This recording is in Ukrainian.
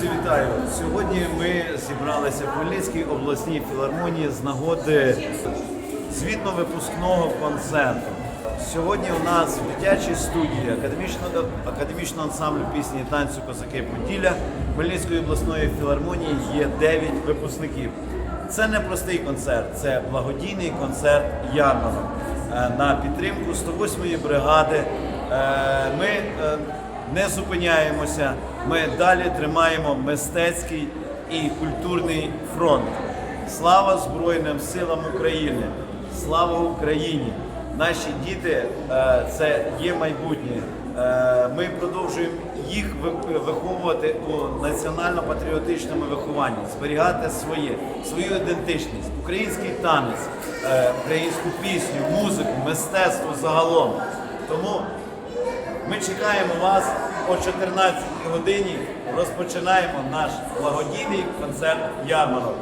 Друзі, вітаю! Сьогодні ми зібралися в Хмельницькій обласній філармонії з нагоди звітно-випускного концерту. Сьогодні у нас в дитячій студії академічного, академічного ансамблю пісні танцю Козаки Поділля Хмельницької обласної філармонії є 9 випускників. Це не простий концерт, це благодійний концерт ярмарок Е, на підтримку 108-ї бригади. Е, Ми е, не зупиняємося. Ми далі тримаємо мистецький і культурний фронт. Слава Збройним силам України! Слава Україні! Наші діти е, це є майбутнє. Е, Ми продовжуємо їх виховувати у національно-патріотичному вихованні, зберігати своє, свою ідентичність, український танець, е, українську пісню, музику, мистецтво загалом. Тому ми чекаємо вас о 14 годині. Розпочинаємо наш благодійний концерт ярмарок.